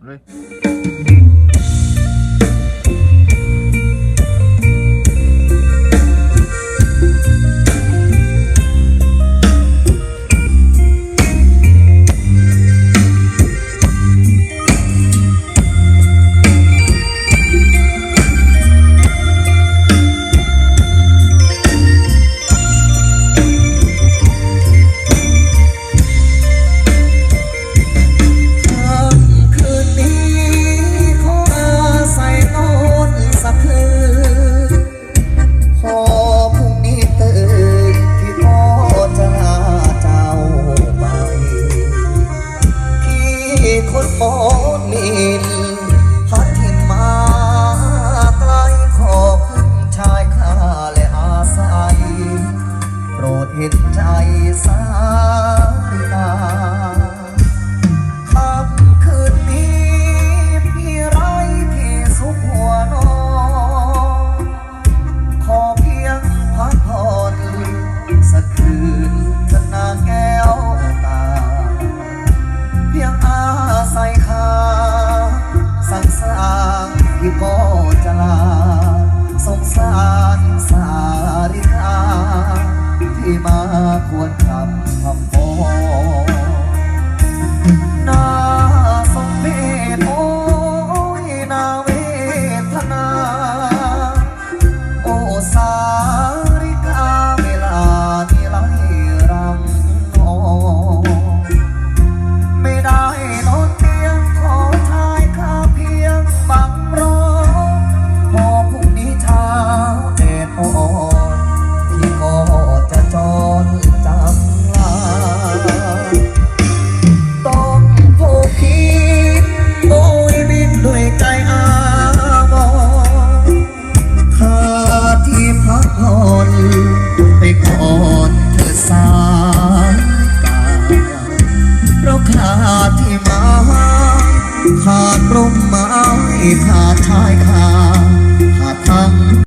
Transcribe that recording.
好。 คนโอดนินพัดถิ่นมาไกลขอขึ้นชายข้าและอาศัย โปรดเห็นใจสา มาควร มาไอ้ผ่าทายขา